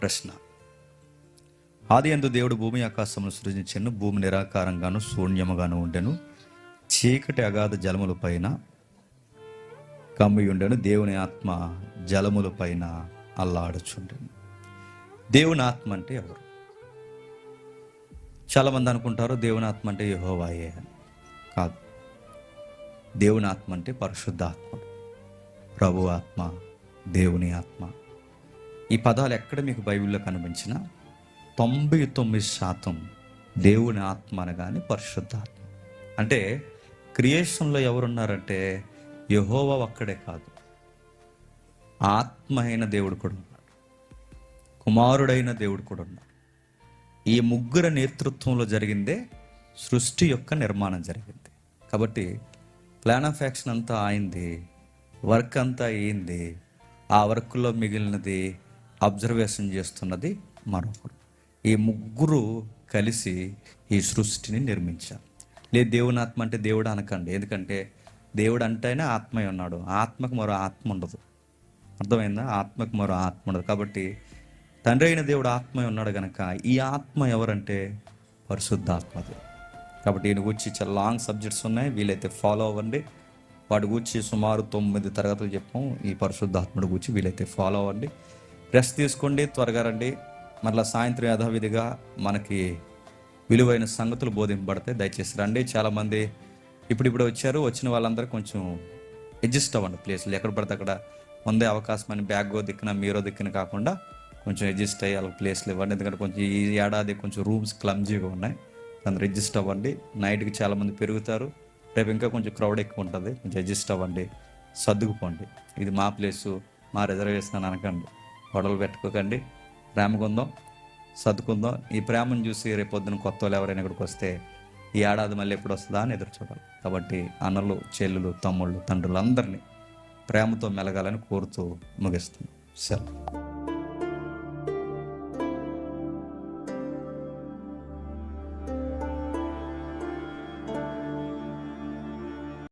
ప్రశ్న. ఆది అందు దేవుడు భూమి ఆకాశమును సృజించను భూమి నిరాకారంగాను శూన్యముగాను ఉండెను. చీకటి అగాధ జలముల పైన కమ్మి ఉండెను దేవుని ఆత్మ జలముల పైన అల్లాడుచుండెను. దేవుని ఆత్మ అంటే ఎవరు? చాలామంది అనుకుంటారు దేవుని ఆత్మ అంటే యహోవాయే అని. కాదు. దేవుని ఆత్మ అంటే పరిశుద్ధాత్మ. ప్రభు ఆత్మ దేవుని ఆత్మ. ఈ పదాలు ఎక్కడ మీకు బైబిల్లో కనిపించినా తొంభై తొమ్మిది శాతం దేవుని ఆత్మ అనగానే పరిశుద్ధాత్మ. అంటే క్రియేషన్లో ఎవరున్నారంటే యహోవా ఒక్కడే కాదు. ఆత్మ అయిన దేవుడు కూడా ఉన్నాడు. కుమారుడైన దేవుడు కూడా ఉన్నాడు. ఈ ముగ్గురు నేతృత్వంలో జరిగిందే సృష్టి యొక్క నిర్మాణం జరిగింది. కాబట్టి ప్లాన్ ఆఫ్ యాక్షన్ అంతా అయింది వర్క్ అంతా అయింది ఆ వర్క్లో మిగిలినది అబ్జర్వేషన్ చేస్తున్నది మరొకరు ఈ ముగ్గురు కలిసి ఈ సృష్టిని నిర్మించారు. లేదు దేవుని ఆత్మ అంటే దేవుడు అనకండి. ఎందుకంటే దేవుడు అంటేనే ఆత్మయ్య ఉన్నాడు. ఆత్మకు మరో ఆత్మ ఉండదు. అర్థమైందా? ఆత్మకు మరో ఆత్మ ఉండదు. కాబట్టి తండ్రి అయిన దేవుడు ఆత్మయ్య ఉన్నాడు కనుక ఈ ఆత్మ ఎవరంటే? పరిశుద్ధాత్మది కాబట్టి ఈయన గురించి చాలా లాంగ్ సబ్జెక్ట్స్ ఉన్నాయి. వీలైతే ఫాలో అవ్వండి. వాటి గురించి సుమారు తొమ్మిది తరగతులు చెప్పాం. ఈ పరిశుద్ధాత్ముడి గురించి వీలైతే ఫాలో అవ్వండి. రెస్ట్ తీసుకోండి త్వరగా రండి. మరలా సాయంత్రం యథావిధిగా మనకి విలువైన సంగతులు బోధింపబడతాయి దయచేసి రండి. చాలామంది ఇప్పుడు ఇప్పుడు వచ్చారు. వచ్చిన వాళ్ళందరూ కొంచెం అడ్జస్ట్ అవ్వండి ప్లేస్లు ఎక్కడ పడితే అక్కడ ముందే అవకాశం అని బ్యాగో దిక్కున మీరో దిక్కున కాకుండా కొంచెం అడ్జస్ట్ అయ్యి వాళ్ళకి ప్లేస్లు ఇవ్వండి. ఎందుకంటే కొంచెం ఈ ఏడాది కొంచెం రూమ్స్ క్లమ్జీగా ఉన్నాయి. అందరు అడ్జస్ట్ అవ్వండి. నైట్కి చాలామంది పెరుగుతారు. రేపు ఇంకా కొంచెం క్రౌడ్ ఎక్కువ ఉంటుంది. కొంచెం అడ్జస్ట్ అవ్వండి. సర్దుకుపోండి. ఇది మా ప్లేసు మా రిజర్వేషన్ అని అనకండి. గొడవలు పెట్టుకోకండి. ప్రేమకుందాం సర్దుకుందాం. ఈ ప్రేమను చూసి రేపొద్దున కొత్త వాళ్ళు ఎవరైనా ఇక్కడికి వస్తే ఈ ఏడాది మళ్ళీ ఎప్పుడు వస్తుందా అని ఎదురు చూడాలి. కాబట్టి అన్నలు చెల్లులు తమ్ముళ్ళు తండ్రులు అందరినీ ప్రేమతో మెలగాలని కోరుతూ ముగిస్తుంది సెలవు.